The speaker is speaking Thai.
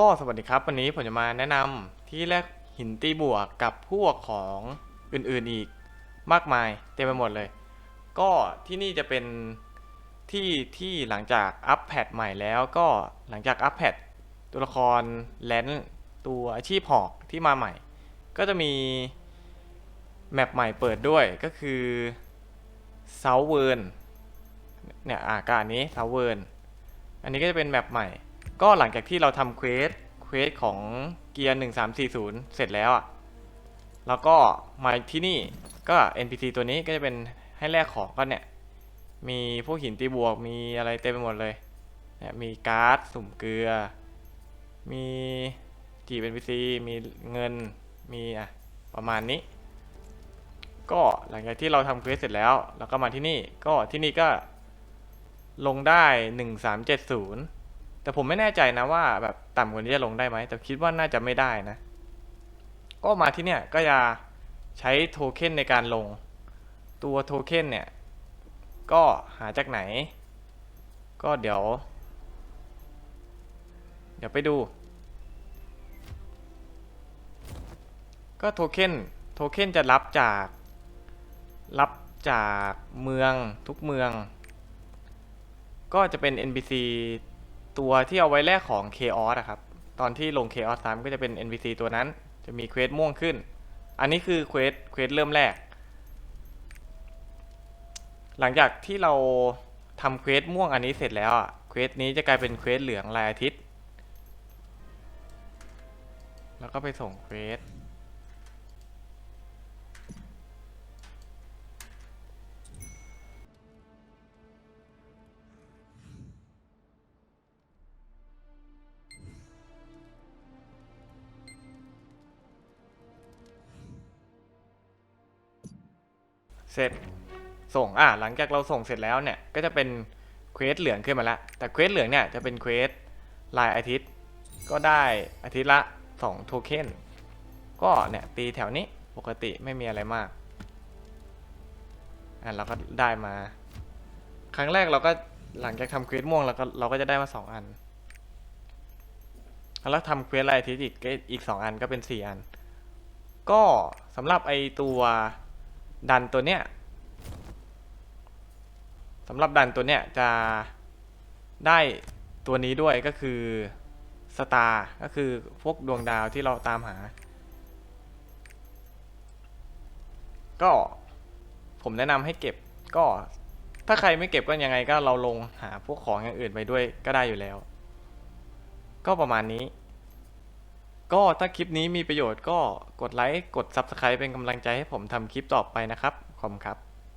ก็สวัสดีครับ วันนี้ผมจะมาแนะนำที่แลกหินตีบวกกับพวกของอื่นๆอีกมากมายเต็มไปหมดเลย ก็ที่นี่จะเป็นที่ที่หลังจากอัปแพดใหม่แล้วก็หลังจากอัปแพดตัวละครแลนตัวอาชีพหอกที่มาใหม่ ก็จะมีแมปใหม่เปิดด้วยก็คือเซาเวิร์นเนี่ยอาการนี้เซาเวิร์นอันนี้ก็จะเป็นแมปใหม่ ก็หลังจากที่เราทำเควสเควสของเกียร์ 1340 เสร็จแล้วอะเราก็มาที่นี่ก็ NPC ตัวนี้ก็จะเป็นให้แลกของก็เนี่ย มีพวกหินตีบวก มีอะไรเต็มไปหมดเลยเนี่ยมีการ์ดสุ่มเกลือ มีจีพีซีมีเงิน มีอะประมาณนี้ ก็หลังจากที่เราทำเควสเสร็จแล้วเราก็มาที่นี่ ก็ที่นี่ก็ลงได้ 1370 แต่ผมไม่แน่ใจนะว่าแบบต่ำกว่านี้จะลงได้ไหม แต่คิดว่าน่าจะไม่ได้นะ ก็มาที่เนี่ยก็จะใช้โทเค็นในการลง ตัวโทเค็นเนี่ย ก็หาจากไหน ก็เดี๋ยว เดี๋ยวไปดู ก็โทเค็นโทเค็นจะรับจาก รับจากเมืองทุกเมือง ก็จะเป็น NPC ตัวที่เอาไว้แลกของ Chaos อะครับ ตอนที่ลง Chaos 3ก็จะเป็น NPC ตัวนั้น จะมีเควสม่วงขึ้น อันนี้คือเควสเควสเริ่มแรก หลังจากที่เราทำเควสม่วงอันนี้เสร็จแล้วอะเควสนี้จะกลายเป็นเควสเหลืองรายอาทิตย์ แล้วก็ไปส่งเควส เสร็จส่งอะหลังจากเราส่งเสร็จแล้วเนี่ยก็จะเป็นเควสเหลืองขึ้นมาแล้วแต่เควสเหลืองเนี่ยจะเป็นเควสรายอาทิตย์ ก็ได้อาทิตย์ละ2โทเค็นก็เนี่ยตีแถวนี้ปกติไม่มีอะไรมากอะเราก็ได้มา ครั้งแรกเราก็หลังจากทำเควสม่วงเราก็เราก็จะได้มาสองอัน แล้วทำเควสรายอาทิตย์อีกอีกสองอันก็เป็นสี่อัน ก็สำหรับไอตัว ดันตัวเนี้ยสำหรับดันตัวเนี้ยจะได้ตัวนี้ด้วยก็คือสตาร์ก็คือพวกดวงดาวที่เราตามหา ก็ผมแนะนำให้เก็บก็ถ้าใครไม่เก็บก็ยังไงก็เราลงหาพวกของอย่างอื่นไปด้วยก็ได้อยู่แล้ว ก็ประมาณนี้ ก็ถ้าคลิปนี้มีประโยชน์ก็กดไลค์ กด Subscribe เป็นกำลังใจให้ผมทำคลิปต่อไปนะครับ ขอบคุณครับ